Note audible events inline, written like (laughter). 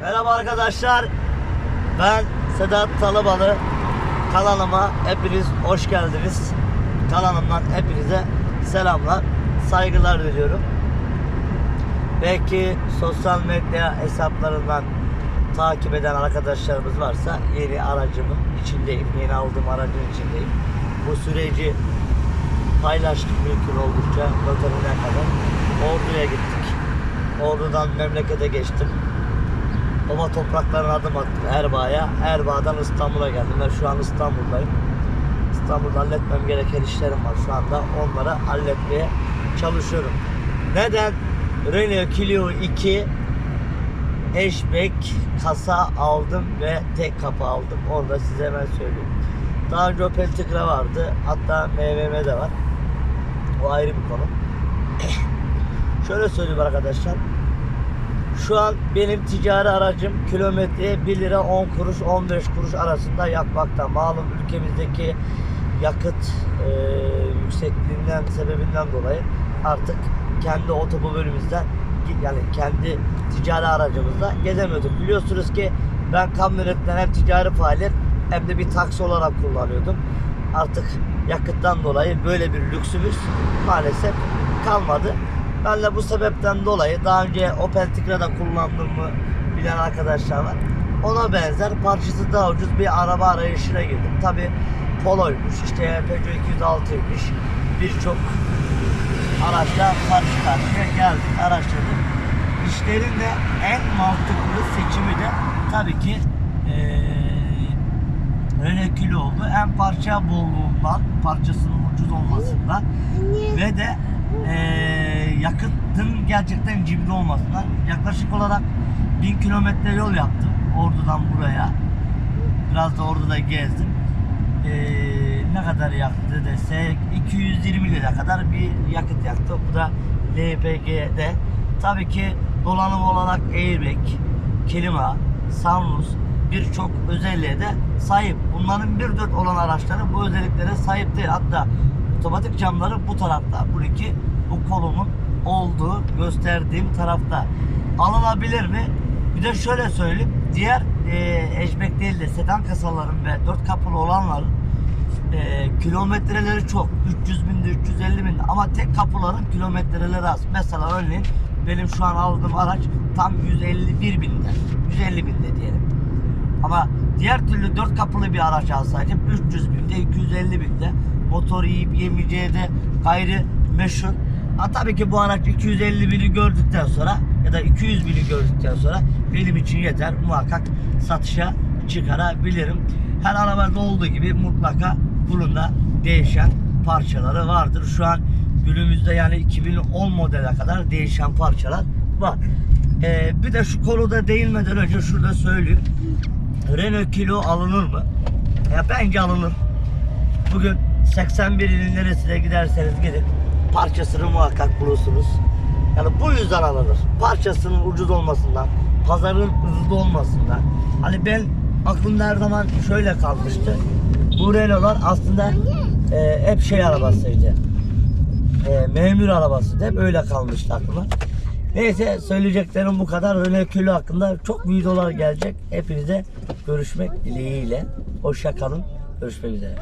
Merhaba arkadaşlar. Ben Sedat Talabalı. Kanalıma hepiniz hoş geldiniz. Kanalımdan hepinize selamlar, saygılar diliyorum. Belki sosyal medya hesaplarından takip eden arkadaşlarımız varsa yeni aracımın içindeyim. Yeni aldığım aracın içindeyim. Bu süreci paylaştık mümkün oldukça noterine kadar. Ordu'ya gittik. Ordu'dan memlekete geçtim. Baba topraklarına adım attım Erbaa'ya. Erbaa'dan İstanbul'a geldim. Ben şu an İstanbul'dayım. İstanbul'da halletmem gereken işlerim var şu anda. Onları halletmeye çalışıyorum. Neden? Renault Clio 2 hatchback kasa aldım ve tek kapı aldım. Onu da size hemen söyleyeyim. Daha önce Opel Tigra vardı. Hatta MVM de var. O ayrı bir konu. (clears throat) Şöyle söyleyeyim arkadaşlar. Şu an benim ticari aracım kilometreye 1 lira 10 kuruş 15 kuruş arasında yakmakta. Malum ülkemizdeki yakıt e, yüksekliğinden sebebinden dolayı artık kendi otomobilimizden yani kendi ticari aracımızla gezemiyorduk. Biliyorsunuz ki ben kamyonetten hem ticari faaliyet hem de bir taksi olarak kullanıyordum. Artık yakıttan dolayı böyle bir lüksümüz maalesef kalmadı. Ben de bu sebepten dolayı daha önce Opel Tigra'da kullandığımı bilen arkadaşlar var. Ona benzer parçası daha ucuz bir araba arayışına girdim. Tabi Polo'ymuş, işte Peugeot 206'ymış. Birçok araçla karşı karşıya geldik, araştırdık. İşlerin de en mantıklı seçimi de tabii ki Renault Clio oldu. Hem parça bolluğundan, parçasının ucuz olmasından ve de eee yakıtın gerçekten cimri olmasından yaklaşık olarak 1000 kilometre yol yaptım Ordu'dan buraya. Biraz da Ordu'da gezdim. Eee, ne kadar yaktı desek 220 lira kadar bir yakıt yaktı. Bu da LPG'de. Tabii ki donanım olarak airbag, klima, sunroof birçok özelliğe de sahip. Bunların 1.4 olan araçların bu özelliklere sahip değil. Hatta otomatik camları bu tarafta. Bu iki bu kolumun olduğu gösterdiğim tarafta. Alınabilir mi? Bir de şöyle söyleyeyim. Diğer e, hatchback değil de sedan kasaların ve dört kapılı olanların e, kilometreleri çok. 300 binde, 350 binde ama tek kapıların kilometreleri az. Mesela örneğin benim şu an aldığım araç tam 151 binde. 150 binde diyelim. Ama diğer türlü dört kapılı bir araç alsaydım 300 binde, 250 binde motor yiyip yemeyeceği de gayri meşhur. Ha, tabii ki bu araç 250 bini gördükten sonra ya da 200 bini gördükten sonra benim için yeter. Muhakkak satışa çıkarabilirim. Her arabada olduğu gibi mutlaka bunun da değişen parçaları vardır. Şu an günümüzde yani 2010 modele kadar değişen parçalar var. Ee, bir de şu konuda değinmeden önce şurada söyleyeyim. Renault Kilo alınır mı? Ya bence alınır. Bugün 81 ilin neresine giderseniz gidin parçasını muhakkak bulursunuz. Yani bu yüzden alınır. Parçasının ucuz olmasından, pazarın hızlı olmasından. Hani ben aklımda her zaman şöyle kalmıştı. Bu Renault'lar aslında e, hep şey arabasıydı. E, memur arabası hep öyle kalmıştı aklıma. Neyse söyleyeceklerim bu kadar. Renault Kilo hakkında çok videolar gelecek. Hepinize görüşmek dileğiyle. Hoşça kalın. Görüşmek üzere.